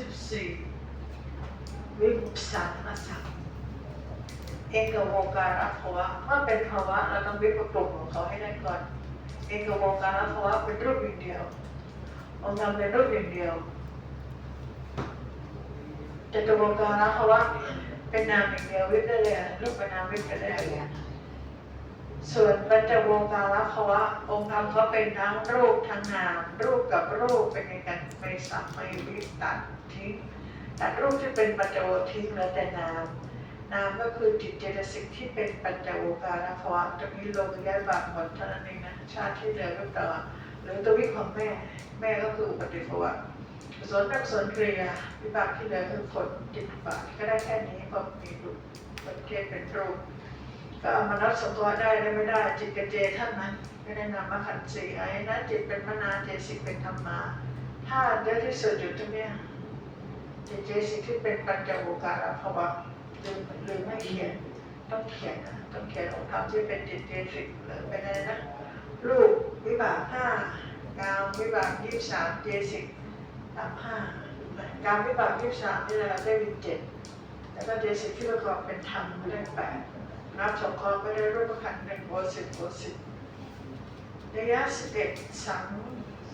สิบสี่วิมุสังอสังเอกโวการะภาวะเมื่อเป็นภาวะเราต้องวิปกลุ่มของเขาให้ได้ก่อน เอกโวการะภาวะเป็นรูปอย่างเดียวองค์ธรรมเป็นรูปอย่างเดียวจตุโวการะภาวะเป็นนามอย่างเดียววิปได้เลยรูปเป็นนามวิปไปได้เลย ส่วนปัญจโวการะภาวะองค์ธรรมเขาเป็นทั้งรูปทั้งนาม รูปกับรูปเป็นอย่างกันไม่สับไม่วิตัดทิ้งตัดรูปที่เป็นปัญจวทิ้งเหลือแต่นามนามก็คือจิตเจตสิกที่เป็นปัญจโวการะภาวะจะมีลงย้ายบางหมดเท่านั้นเองนะชาติที่เหลือก็ต่อหรือตัววิของแม่แม่ก็คืออุปฏิภาวะส่วนนักส่วนกริยวิบากที่เหลือคือผลจิตบาทก็ได้แค่นี้เพราะมีรูปประเทศเป็นรูป ก็เอามานับสงเคราะได้ได้ไม่ได้ จิตกับเจท่านนั้นไม่ได้นำมาขันธ์สีไอ้นะจิตเป็นมนาเจสิกเป็นธรรมาถ้าเยอะที่สุดอยู่ตรงเนี้ยจิตเจสิกที่เป็นปัญจโวการภาวะลืมลืมไม่เขียนต้องเขียนนะต้องเขียนองค์ธรรมที่เป็นจิตเจสิกหรือเป็นอะไรนะรูปวิบากห้ากามวิบากยี่สิบสามเจสิกสามห้ากามวิบากยี่สิบสามนี่เราได้วินเจ็ดแล้วก็เจสิกที่ประกอบเป็นธรรมได้แปด นับสองข้อก็ได้รูปขันหนึ่งโวสิบโวสิบระยะสิบเอ็ดสัง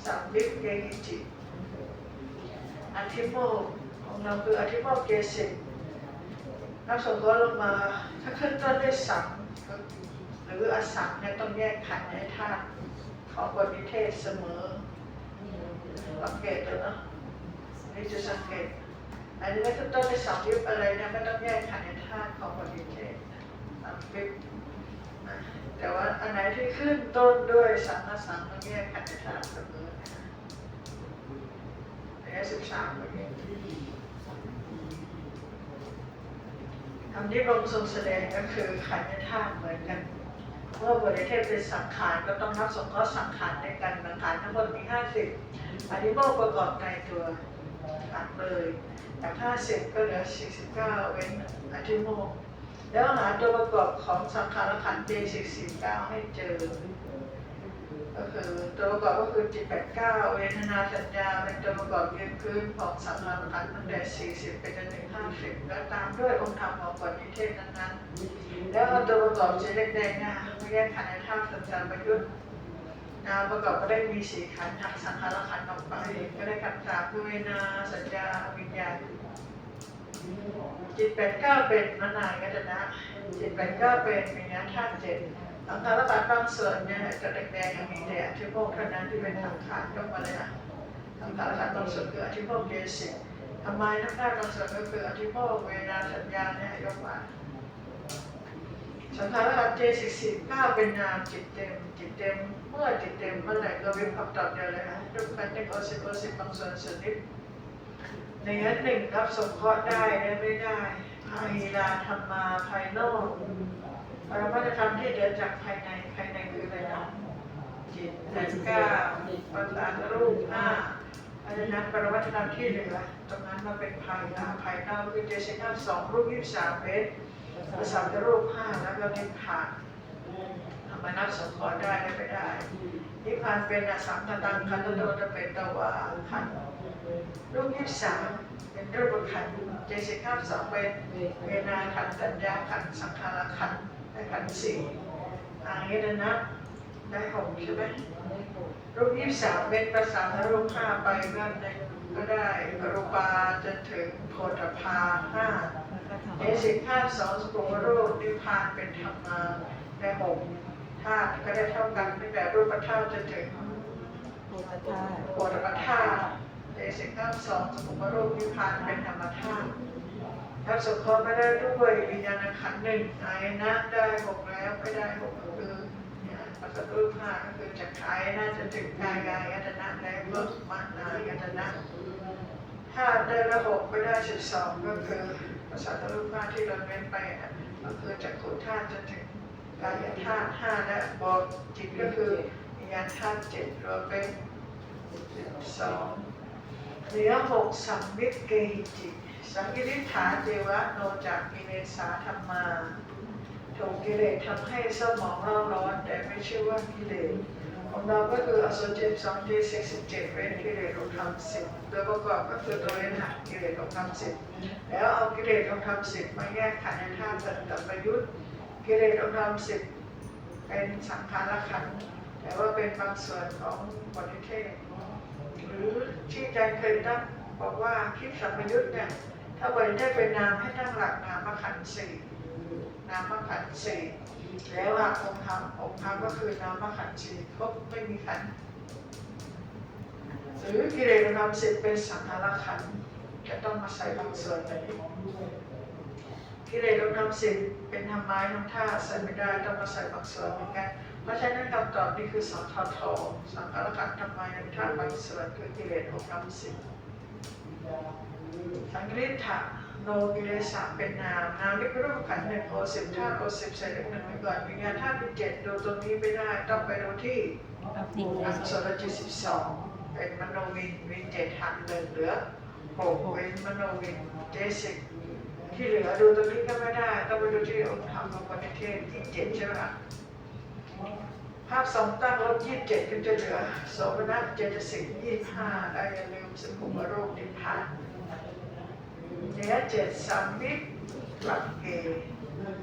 สังวิปเกหิจิอธิโมของเราคืออธิโมเจสิกนับสงเคราะห์ลงมา ถ้าขึ้นต้นด้วยสังหรืออสังเนี่ยต้องแยกขันในธาตุของบทนิเทศเสมอสังเกตเลยนาะนี่จะสังเกตอันนี้ถ้าขึ้นต้นด้วยสังยุบอะไรเนี่ยไม่ต้องแยกขันในธาตุของบทนิเทศ สังยุบนะแต่ว่าอันไหนที่ขึ้นต้นด้วยสังอสังต้องแยกขันธ์ธาตุเสมออันนี้สิบสามเมื่อกี้คำที่พระองค์ทรงแสดงก็คือขันธ์ธาตุเหมือนกันเมื่อบริเทศเป็นสังขารก็ต้องนับสงเคราะห์สังขารในกันสังขารทั้งหมดมีห้าสิบอธิโมกประกอบในตัวตัดเลยจากห้าสิบก็เหลือสี่สิบเก้าเว้นอธิโมก แล้วหาตัวประกอบของสังขารขันธ์เจสิบเก้าให้เจอ ก็คือตัวประกอบก็คือจิตแปดเก้าเวทนาสัญญาเป็นตัวประกอบยืนพื้นของสังขารขันธ์ตั้งแต่สี่สิบไปจนถึงห้าสิบแล้วตามด้วยองค์ธรรมของปณิเทศนั้นๆแล้วเอาตัวประกอบสีแดงๆนะไม่แยกขันธ์ในธาตุสัญญาประยุทธ์นาประกอบก็ได้มีสี่ขันธ์หักสังขารขันธ์ออกไปก็ได้ขันธ์สามเวทนาสัญญาวิญญาณ จิตแปดเก้าเป็นมนายตนะจิตแปดเก้าเป็นวิญญาณธาตุเจ็ดสังขารขันธ์บางส่วนเนี่ยจะแดงๆอย่างมีแต่อธิโมกเท่านั้นที่เป็นสังขารยกมาเลยนะสังขารขันธ์บางส่วนคืออธิโมกเจสิกทำไมทั้งธาตุบางส่วนก็คืออธิโมกเวทนาสัญญาเนี่ยยกมาสังขารขันธ์เจสิกสิบเก้าเป็นนามจิตเต็มจิตเต็ม เมื่อจิตเต็มเมื่อไหร่ก็วิพักต่อเดียวเลยนะยกกันเป็นโอสิบโอสิบบางส่วนส่วนนิด ในนั้นหนึ่งรับสงเคราะห์ได้และไม่ได้ภายลาธรรมาภายนอกปรมัตธรรมที่เดินจากภายในภายในคืออะไรนะจิตแปดเก้าปัญญารูปห้าเพราะฉะนั้นปรมัตธรรมที่เหลือตรงนั้นมาเป็นภายลาภายนอกคือเจสิก้าสองรูปยี่สิบสามเมตรประสามรูปห้าแล้วก็นิพพานทำไมนับสงเคราะห์ได้และไม่ได้นิพพานเป็นอสังขตังคันโตจะเป็นตวาขันธ์ รูปยี่สิบสามเป็นรูปขันธ์เจสิก้าสองเป็นเวนาขันธ์สัญญาขันธ์สังขารขันธ์และขันธ์สี่อายตนะได้หกใช่ไหมรูปยี่สิบสามเป็นประสานรูปห้าไปก็ได้ก็ได้รูปาจนถึงโพธพาห้าเจสิก้าสองสกุลรูปนิพพานเป็นธรรมาได้หกธาตุก็ได้เท่ากันตั้งแต่รูปธาตุจนถึงโพธาตุโพธธาตุ เดสิก้าสองสมุปรูปนิพพานเป็นธรรมธาตุถ้าสุขไม่ได้ด้วยวิญญาณขันธ์หนึ่งอายนะได้หกแล้วไม่ได้หกก็คือเนี่ยปัสสรูปห้าก็คือจากขายน่าจะถึงกายกายตนะแล้วก็มานายตนะถ้าได้ละหกไม่ได้สิบสองก็คือปัสสรูปห้าที่เราเน้นไปก็คือจากขุธาตุจนถึงกายธาตุห้าและบอกจิตก็คือวิญญาณธาตุเจ็ดรวมเป็นสอง เหลือหกสัมมิตเกหิจิสังกิริฐาเจวะโนจากกิเลสาธรรมาถูกกิเลสทำให้สมองเราร้อน แต่ไม่ชื่อว่ากิเลสของเราก็คืออสุจิสองที่สิบสิบเจ็ดเว้นกิเลสองค์ธรรมสิบโดยประกอบก็คือตัวเวนหักกิเลสองค์ธรรมสิบแล้วเอากิเลสองค์ธรรมสิบมาแยกขันธ์ในธาตุสัตตประยุทธ์กิเลสองค์ธรรมสิบเป็นสังขารขันธ์แต่ว่าเป็นบางส่วนของบริเทศ หรือที่อาจารย์เคยตั้งบอกว่าคิดสัมยุทธ์เนี่ย ถ้าบริเทศเป็นนามให้ตั้งหลักนามขันธ์สี่นามขันธ์สี่แล้วว่าองค์ธรรมองค์ธรรมก็คือนามขันธ์สี่ครบไม่มีขันธ์หรือกิเลสนามสิบเป็นสังขารขันธ์จะต้องมาใส่บางส่วนแบบนี้กิเลสนามสิบเป็นธรรมายน้ำท่าใส่ไม่ได้ต้องมาใส่บางส่วนเหมือนกัน ราะฉะนั้นคำตอบนี่คือสังขารทอสังขารขันธ์ทำไมในธาตุบางส่วนคือกิเลสองค์ธรรมสิบสังกฤษฐะโนกิเลสะเป็นนามนามนี่เป็นรูปขันธ์หนึ่งโอสิบธาตุโอสิบใส่เลขหนึ่งไปก่อนวิญญาณธาตุเป็นเจ็ดดูตรงนี้ไม่ได้ต้องไปดูที่อักษรจิตสิบสองเป็นมโนวินวินเจ็ดหักหนึ่งเหลือหกเป็นมโนวินเจสิกที่เหลือดูตรงนี้ก็ไม่ได้ต้องไปดูที่องค์ธรรมของปฏิเทศที่เจ็ดใช่ไหมล่ะ ภาพสองตั้งลบยี่สิบเจ็ดก็จะเหลือโสมนัสเจตสิกยี่สิบห้าได้อย่าลืมสกุมโรคนิพพานเนื้อเจ็ดสามวิตหลักเอ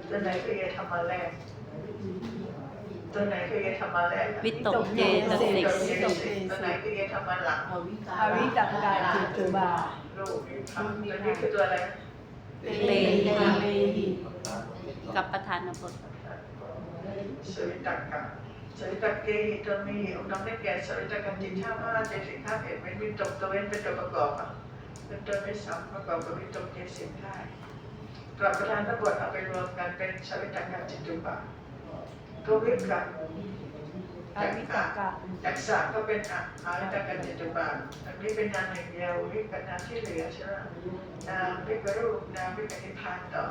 ตัวไหนคือเอธรรมะแรกตัวไหนคือเอธรรมะแรกวิตกเจตสิกตัวไหนคือเอธรรมะหลังอวิตกกาจิตุบาโรคนิพพานตัวนี้คือตัวอะไรเลหิกับประธานบทสวิตกะ สวิตกเกหิตัวมีองค์น้ำได้แก่สวิตกจิตห้าห้าเจ็ดสิบห้าเอ็ดเป็นวิตกตัวเว้นเป็นตัวประกอบอะเป็นตัวที่สามประกอบกับวิตกเสิบได้กลับประธานทั้งหมดเอาไปรวมกันเป็นสวิตากะจิตุบะตัววิกะอวิตกะจักษะก็เป็นอะอาวิตากะจิตุบะอันนี้เป็นนามอย่งเดียววิกะนามที่เหลือใช่ไหมนามวิกรูปนามวิกนิพพานต่อ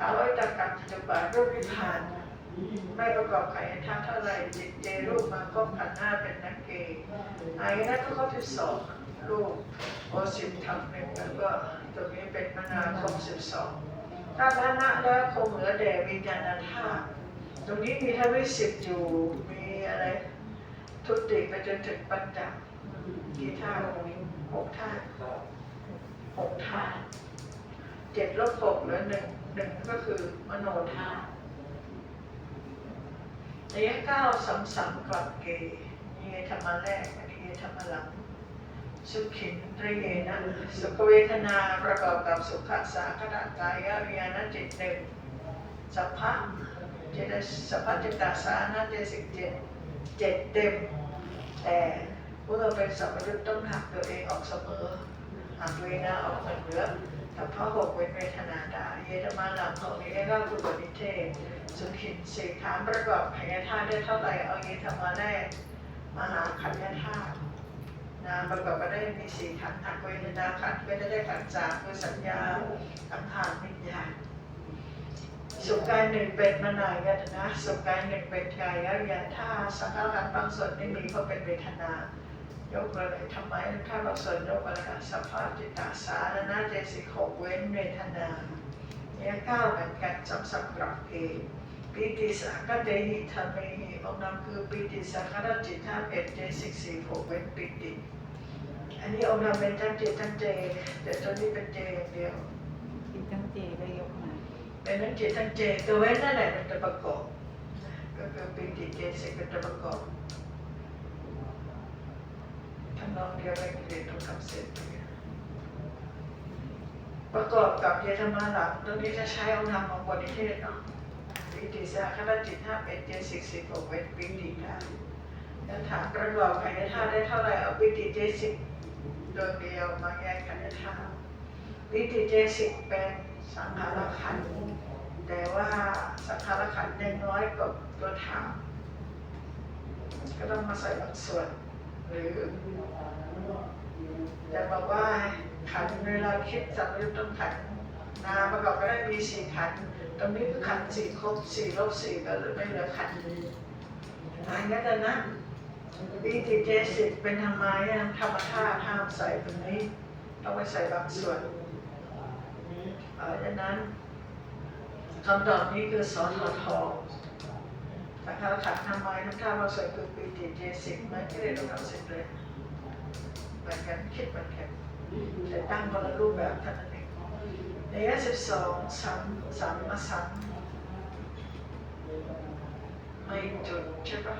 อาวิตกะจิตุบะรูปนิพพาน ไม่ประกอบขันธ์ธาเท่าไหร่จิตเจรูปมาครบขันธ์ห้าเป็นนักเกย์อายนะก็ข้อที่สองรูปโอสิบทำหนึ่งแล้วก็ตรงนี้เป็นมนาคมสิบสองถ้าพระนะแล้วคงเหลือแด่วิญญาณธาตุตรงนี้มีทวิสิบอยู่มีอะไรทุติไปจนถึงปัญจกี่ธาตุหกธาตุหกธาตุเจ็ดลบหกเหลือหนึ่งหนึ่งก็คือมโนธาตุ ระยะเก้าสามสามกลับเกนี่ธรรมะแรกอันนี้ธรรมะหลัง สุขินตรีเยนะสุขเวทนาประกอบกับสุขสาขณะกายวิญาณจิตหนึ่งสัพพะเจตสัพพะจิตตาสานะเจสิกเจ็ดเจ็ดเต็ม แต่เมื่อเป็นสัมยุตต้องหักตัวเองออกเสมอหักเวนาออกเหลือแต่พระหกเว้นเวทนาได้เยธรรมะหลังของนี้ก็คือปณิเทศ สุขินสี่ฐานประกอบขันธ์ธาตุได้เท่าไหร่เอาเยธรรมาแรกมหาขันธ์ธาตุนามประกอบก็ได้มีสี่ขันธ์อักเวทนาขันธ์เวทได้ขันธ์สามคือสัญญาสังขารวิญญาณสุขกายหนึ่งเป็นมนายตนะสุขกายหนึ่งเป็นกายวิญญาณธาสังขารขันธ์บางส่วนไม่มีเพราะเป็นเวทนายกเลยทำไมถ้าบาส่วนยกอะไรสัพพะจิตตาสารนาเจสิกหกเว้นเวทนา เนี่ยเก้าเหมือนกันจำสับกลับเองปีติสังกเดหิธรรมหิองค์นำคือปีติสังขารจิตห้าเอ็ดเจสิกสี่หกเป็นปีติ อันนี้องค์นำเป็นทั้งจิตทั้งเจแต่ตัวนี้เป็นเจอย่างเดียวกินทั้งเจได้ยกมาเป็นทั้งจิตทั้งเจตัวเว้นนั่นแหละเป็นตัวประกอบก็คือปีติเจสิกเป็นตัวประกอบทำนองเดียวกันเรียนตรงคำเสร็จ ประกอบกับเยธรรมหลักตรงนี้จะใช้องค์นำของบทนิเทศเนาะปีติสาคณจิตห้าเป็นเจสิกสิบหกเป็นปีติได้แล้วถามประกอบขันธ์ธาตุได้เท่าไหร่เอาปีติเจสิกดวงเดียวมาแยกขันธ์ธาตุปีติเจสิกเป็นสังขารขันธ์แต่ว่าสังขารขันธ์น้อยกว่าตัวถามก็ต้องมาใส่บางส่วนหรือจะบอกว่า ขันเวลาคิดสัมยุตต้องขันนาประกอบก็ได้มีสี่ขันตรงนี้คือขันสี่ครบสี่ลบสี่ก็เลยไม่เหลือขันธ์อันนี้แต่นะปีติเจสิกเป็นธรรมะธรรมธาตุห้ามใส่ตรงนี้ ต้องไปใส่บางส่วนเพราะฉะนั้นคำตอบนี้คือสอนทอทอสังขาขันธ์ทำไมน้ำท่ามาสวยคือปีติเจสิกไม่ที่เรียนรู้ทำสิ่งเลยเหมือนกันคิดเหมือนกัน แต่ตั้งคนละรูปแบบเท่านั้นเองในยะสิบสองสามสามอสัมไม่จุดใช่ปะ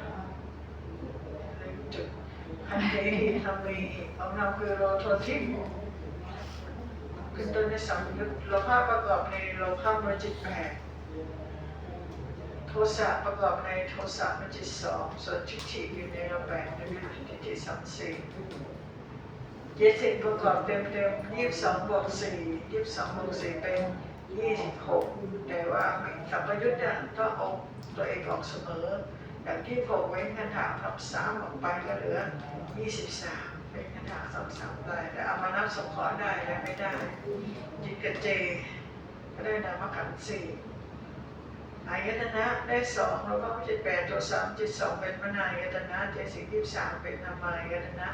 ไม่จุดคันเทหิทำมีของเราคือโลโททิมคือต้นในสัมยุตโลภะประกอบในโลภะมจิตแปดโทสะประกอบในโทสะมจิตสองส่วนทิฏฐิอยู่ในเราแปดนะคะทิฏฐิสามสี่ เยสิบประกอบเต็มเต็มยี่สิบสองบวกสี่ยี่สิบสองบวกสี่เป็นยี่สิบหกแต่ว่าไม่สัมปยุทธ์เนี่ยต้องเอาตัวเองออกเสมออย่างที่ผมเว้นคาถาทับสามออกไปก็เหลือยี่สิบสามเป็นคาถาสองสามได้แต่เอามานับสงเคราะห์ได้และไม่ได้จิตกับเจก็ได้นามขันสี่ อายตนะได้สองแล้วก็จิตแปดตัวสามจิตสองเป็นมนายตนะเจสิกยี่สามเป็นนามายตนะ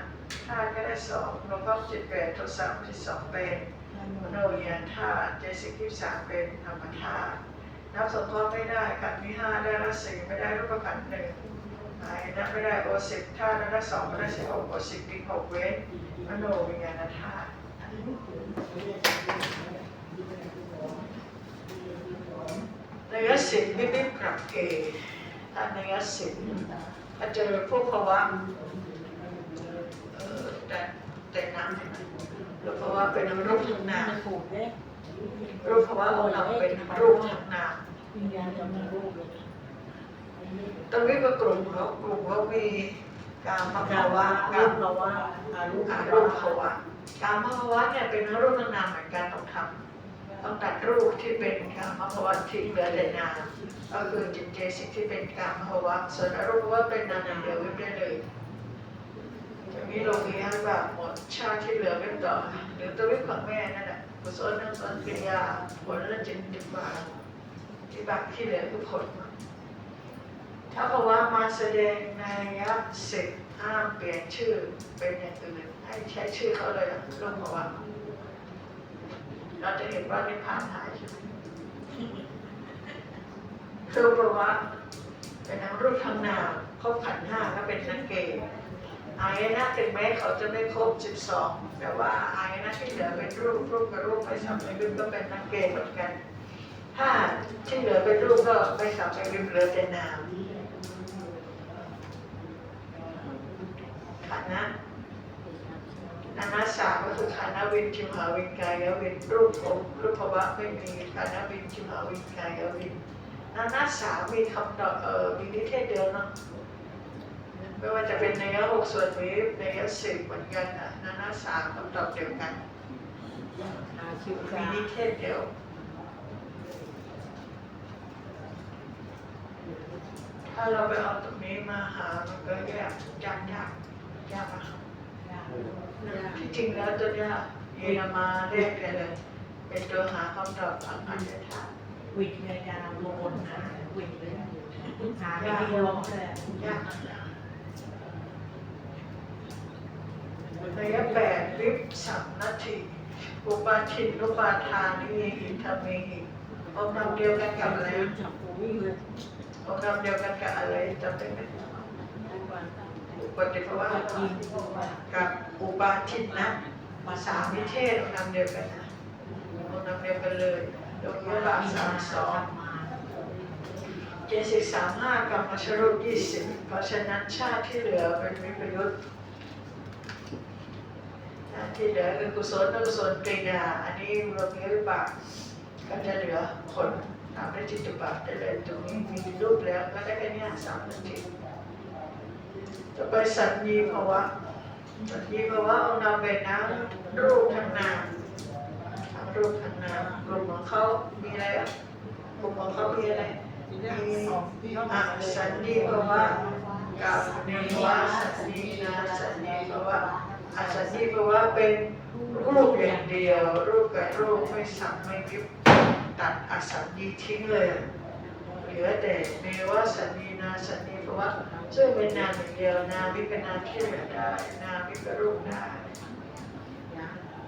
ธาตุก็ได้สองแล้วก็จิตแปดตัวสามจิตสองเป็นมโนญาณธาตุเจสิกยี่สามเป็นนามธาตุนับสงเคราะห์ไม่ได้ขันธ์มีห้าได้ละสี่ไม่ได้รูปขันธ์หนึ่งอายนะไม่ได้โอสิบธาตุได้ละสองไม่ได้สิบหกโอสิบปีหกเว้นมโนวิญญาณธาตุ เนื้อสิบไม่ไม่ปรับเกณฑ์ถ้าเนื้อสิบถ้าเจอพวกภาวะเออแต่แต่น้ำหรือภาวะเป็นรูปทางนามผูกเนี่ยรูปภาวะของเราเป็นรูปทางนามวิญญาณจะมารูปเลยตรงนี้ก็กลุ่มเขากลุ่มเขามีการมภาวะการภาวะอารูปอาภารูปวะภาวะการมภาวะเนี่ยเป็นรูปทางนามเหมือนกันต้องทำ ต้องตัดรูปที่เป็นการมภาวะทิ้งเหลือแต่นามก็คือจิตเจสิกที่เป็นกามภาวะส่วนอรูปว่าเป็นนามอย่าเดียวเว้นได้เลยอย่างนี้ลงมีให้แบบหมดชาติที่เหลือเว้นต่อหรือตัววิของแม่นั่นแหละกุศลนั่งสนกิริยาผลและจิตจิตบาทที่บาทที่เหลือคือผลถ้าภาวะมาแสดงในยักษ์สิบห้ามเปลี่ยนชื่อเป็นอย่างอื่นให้ใช้ชื่อเขาเลยรูปภาวะ เราจะเห็นว่านิพพานหายใช่ไหมคือเพราะว่าเป็นทั้งรูปทั้งนามครบขันห้าก็เป็นนักเกย์อายนะถึงแม้เขาจะไม่ครบสิบสองแต่ว่าอายนะที่เหลือเป็นรูปรูปกับรูปไปสัมไปวิมก็เป็นนักเกย์เหมือนกัน ถ้าที่เหลือเป็นรูปก็ไปสัมไปวิมเหลือแต่นามขันธ์นะ นานาสามก็คือขันธ์วินจิมหาวินกายวินรูปผมรูปภาวะไม่มีขันธ์วินจิมหาวินกายวินนานาสามมีคำตอบเอ่อมีนิเทศเดียวเนาะไม่ว่าจะเป็นในยะหกส่วนวิบในยะสิบเหมือนกันอะนานาสามคำตอบเดียวกันอาชิวมีกานิเทศเดียวถ้าเราไปเอาตรงนี้มาหามันก็ยกยากยากยากมาก ที่จริงแล้วตัวเนี้ยเยนามาเรียกเลยเป็นตัวหาคำตอบทางอันธาตุวิญญาณโลนนะวิญเลยหาไม่ดีร้องเลยยากนะระยะแปดวิบสามนาทีอุปาทินอุปาทานนิหิธรรมิหิองค์นำเดียวกันกับอะไรจับปุ๋ยเลยองค์นำเดียวกันกับอะไรจำได้ไหม ปติภาวะกินกับอุปาทินนะมาสามนิเทศนำเดียวกันนะองค์นำเดียวกันเลยโลกยุบาสามสองเจสิกสามห้ากรรมชรูปยี่สิบเพราะฉะนั้นชาติที่เหลือเป็นวิปยุทธ์ชาติที่เหลือคือกุศลอกุศลกริยาอันนี้รวมวิบากก็จะเหลือผลตามได้จิตตุบาทได้เลยตรงนี้มีรูปแล้วก็ได้แค่นี้สามนาที จะไปสัญญีภาวะสัญญีภาวะเอานำไปน้ำรูปทางนามทั้งรูปทางนามกลุ่มของเขามีอะไรกลุ่มของเขามีอะไรอะสันนิภาวะกับเนวะสันนินาสันนิภาวะอะสันนิภาวะเป็นรูปอย่างเดียว รูปกับรูปไม่สับไม่ยุบตัดอสันนิทิ้งเลย เหลือแต่เนวะสันนินาสันนิภาวะซึ่งเป็นนามอย่างเดียวนามวิปนามที่เหลือได้นามวิปรูปได้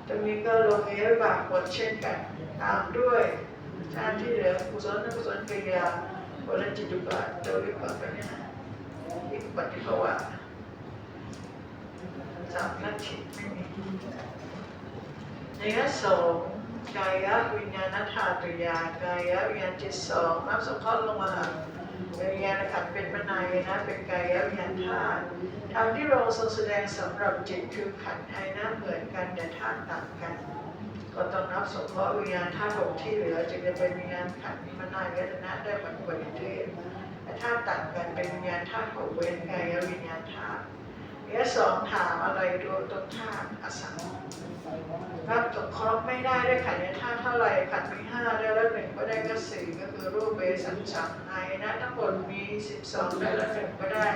ตรงนี้ก็ลงมีวิบากหมดเช่นกันตามด้วยชาติที่เหลือกุศลอกุศลกิริยาวรจิตุบาทโดยวิปัสสนาอิปฏิภวะสามนาทีไม่มีในยะสอง กายวิญญาณธาตุยากายวิญญาณจิตสองนับสงเคราะห์ลงมาวิญญาณขันเป็นมนายนะเป็นกายวิญญาณธาตุธรรมที่เราทรงแสดงสำหรับจิตคือขันธ์ไอนะเหมือนกันแต่ธาตุต่างกัน ก็ต้องนับสงเคราะห์วิญญาณธาตุหกที่เหลือจึงจะเป็นวิญญาณขันธ์มนายนาได้บรรลุนิเทศแต่ธาตุต่างกันเป็นวิญญาณธาตุหกเว้นกายวิญญาณธาตุ เนี่สองถามอะไรดูตรงธาตุอสังรับสงคราะห์ไม่ได้ได้ขันธ์ในธาตุเท่าไรขันธ์มีห้าได้แล้วหนึ่งก็ได้ก็สี่ก็คือรูปเบสัญชังไอนะทั้งหมดมีสิบสองได้แล้วหนึ่งก็ได้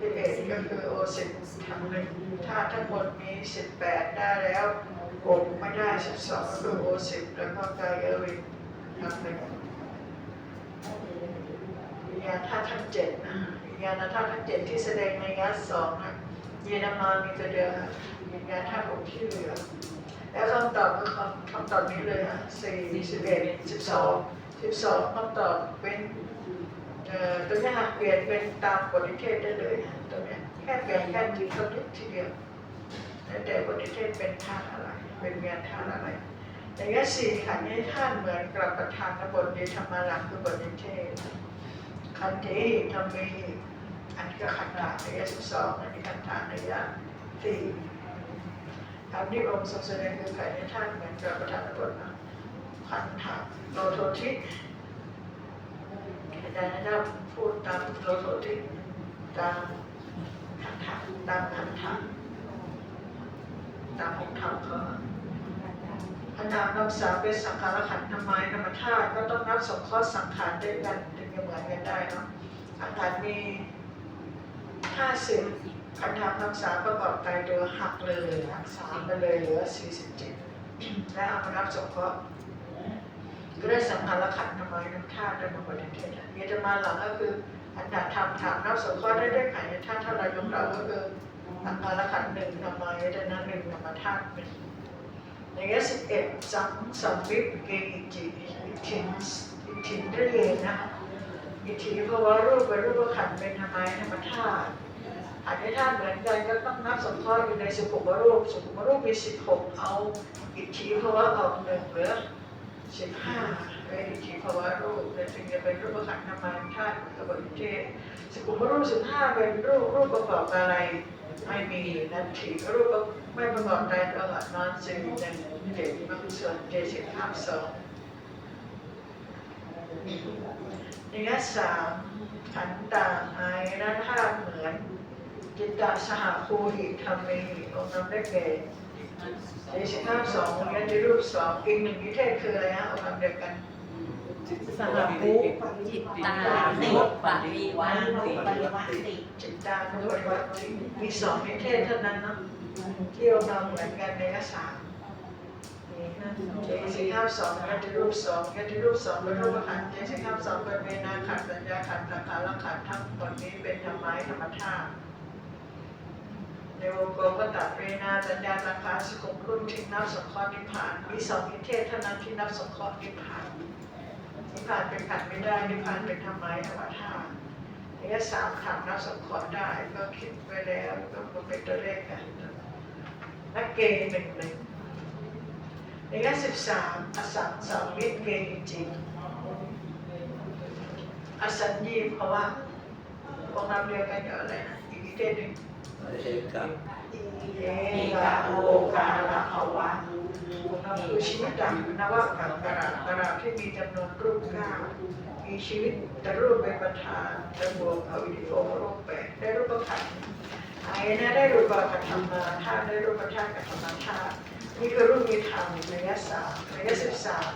สิบเอ็ดก็คือโอสิบทำหนึ่งธาตุทั้งหมดมีสิบแปดได้แล้วหกไม่ได้สิบสองคือโอสิบแล้วก็กายวิญญาณหนึ่งวิญญาณธาตุทั้งเจ็ดนะวิญญาณธาตุทั้งเจ็ดที่แสดงในยัสสองนะ เยนามามีแตัวเดียวนะวิญญาณธาตุหกที่เหลือแล้วคำตอบคือคำคำตอบนี้เลยนะสี่สิบเอ็ดสิบสองสิบสองคำตอบเป็นเอ่อตัวนี้หากเปลี่ยนเป็นตามบทนิเทศได้เลยนะตัวนี้แค่เปลี่ยนแค่ทีคำทีเดียวแล้วแต่บทนิเทศเป็นธาตุอะไร เป็นเมียนธาตุอะไรอย่างนี้สี่ขันธ์นี้ธาตุเหมือนกับประธานบทในธรรมลักคือบทนิเทศขันธ์ที่ทำมี อันนี้ก็ขันานในยะสิบสองอันนี้ขันธ์ฐานในยะสี่คำที่องค์ทรงแสดงคือขันธ์นี้ธาตุเหมือนกับประธานบทนะขันธ์โลโททิอาจารย์นะครับพูดตามโลโททิตามขันธ์ตามขันธ์ตามองค์ธรรมก็พนามนับสาเป็นสังขารขันธ์ทำไมธรรมธาตุก็ต้องนับสงเคราะห์สังขารด้วยกันถึงจะเหมือนกันได้เนาะสังขารมี ห้าสิบขันธ์นับสาประกอบกายตัวหักเลยหักสามไปเลยเหลือสี่สิบเจ็ดแล้วเอามานับสงเคราะห์ก็ได้สังขารขันธ์ทำไมน้ำธาตุได้มาบริเทศเยจะมาหลังก็คืออันดับธรรมถามนับสงเคราะห์ได้ด้วยขันธ์ในธาตุเท่าไรยกเราก็คืออังคารขันธ์หนึ่งธรรมายตนะหนึ่งธรรมธาตุหนึ่งในแง่สิบเอ็ดสังสัมวิปเกอิจิอิทินอิทินเรียนนะอิทิเพราะว่ารูปเป็นรูปขันธ์เป็นธรรมายธรรมธาตุ อันนี้ธาตุเหมือนกันก็ต้องนับสงเคราะห์อยู่ในสุขุมรูป สุขุมรูปมีสิบหกเอาอิทิเพราว่าออกหนึ่งเหลือสิบห้าเป็นอิทิเพราว่ารูปแต่ถึงจะเป็นรูปขันธ์ธรรมายธาตุกับบริเทศสุขุมรูปสิบห้าเป็นรูปรูปประกอบอะไรไม่มีนันทีรูปไม่ประกอบใจตลอดนอนสิ่งหนึ่งเด็กบางส่วนเจสิบห้าสองนิยสามขันต่างไอนะธาตุเหมือน จิตตสหภูหิธรรมีองค์นำได้แก่เจสิบห้าสองนิยติรูปสองอีกหนึ่งนิเทศคืออะไรฮะองค์นำเดียวกันสหภูจิตตานิปะวิวันติปริวัติจิตตานุปริวัติมีสองนิเทศเท่านั้นเนาะที่องค์นำเหมือนกันในยสามเจสิข้ามสองยัติรูปสองยัติรูปสองเป็นรูปขันธ์เจสิข้ามสองเป็นเวนาขันธ์สัญญาขันธ์สังขารขันธ์ทั้งหมดนี้เป็นธรรมะธรรมธาตุ ในวงกลมก็ตัดเวนาสัญญาสังขารสกุลรุ่นที่นับสงเคราะห์นิพพาน มีสองนิเทศเท่านั้นที่นับสงเคราะห์นิพพานนิพพานเป็นขันไม่ได้นิพพานเป็นธรรมะธรรมธาตุระยะสามขันนับสงเคราะห์ได้ก็คิดไว้แล้วก็เป็นตัวเลขกันนักเกณฑ์หนึ่งหนึ่งในแง่สิบสามอสังสาวิเกจริงอสัญญีเพราะว่าองค์นามเดียวกันกับอะไรนะอีกนิเทศหนึ่ง เอกะเยกะโอคาระภาวะองค์นามคือชีวิตดังนวกังกระกระที่มีจำนวนรูปเก้ามีชีวิตแต่รูปเป็นประธานแต่บวกอวิโอรูปแปดได้รูปขันไอ้นะได้รูปกระทำมาธาตุได้รูปธาตุกระทำมาธาตุนี่คือรูปมีธรรมระยะสามระยะสิบสาม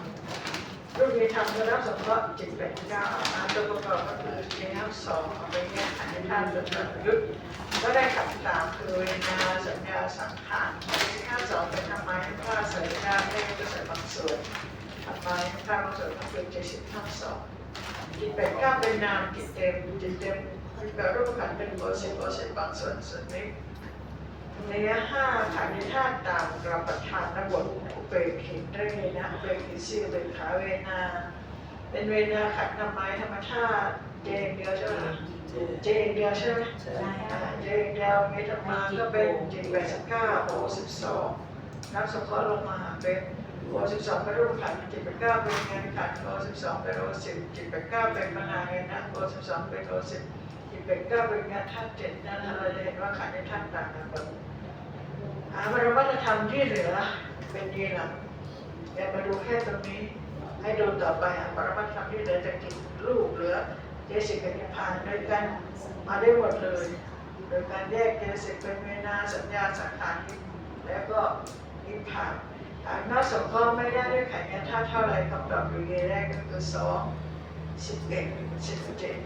รูปมีธรรมรับสงเคราะห์จิตแปดเก้าอาตัวประกอบก็คือในน้ำสองเอาไปแยกขันธ์ธาตุจนประยุทธ์ก็ได้ขันธ์สามคือเวทนาสัญญาสังขารในข้าสองเป็นธรรมะธาตุสัญญาได้ก็ใส่บางส่วนธรรมะธาตุบางส่วนก็คือเจ็ดสิบห้าสองจิตแปดเก้าเป็นนามจิตเต็มจิตเต็มคือรูปขันธ์เป็นโปรเซสโปรเซสบางส่วนส่วนนี้ ในห้าขันธ์ธาตุตามกระประทานนบทอุเบกขินเรนะอุเบกขิสีอุเบกขาเวนาในเป็นเวนาขัดนำไม้ธรรมชาติเจงเดียวใช่ไหมล่ะเจงเดียวใช่ไหมใช่อ่าเจงเดียวเมตรมาก็เป็นจิตแปดสิบเก้าโอสิบสองนับสงเคราะห์ลงมาเป็นโอสิบสองเป็นรูปขันจิตแปดเก้าเป็นงานขันโอสิบสองเป็นโอสิบจิตแปดเก้าเป็นพนาเงินนะโอสิบสองเป็นโอสิบจิตแปดเก้าเป็นงานธาตุเจ็ดนั่นเราจะเห็นว่าขันในธาตุต่างกัน หมดอาบรมัตธรรมที่เหลือเป็นยีหลังอย่ามาดูแค่ตรงนี้ ให้ดูต่อไปอะปรมัตธรรมที่เหลือจากจิตลูกเหลือเจสิกกับนิพพานด้วยกันมาได้หมดเลย โดยการแยกเจสิกเป็นเวนาสัญญาสังขารแล้วก็นิพพานหากนอกสงเคราะห์ไม่ได้ด้วยขันธ์ธาตุเท่าไรคำตอบอยู่เยแรกก็คือสองสิบเอ็ดสิบเจ็ด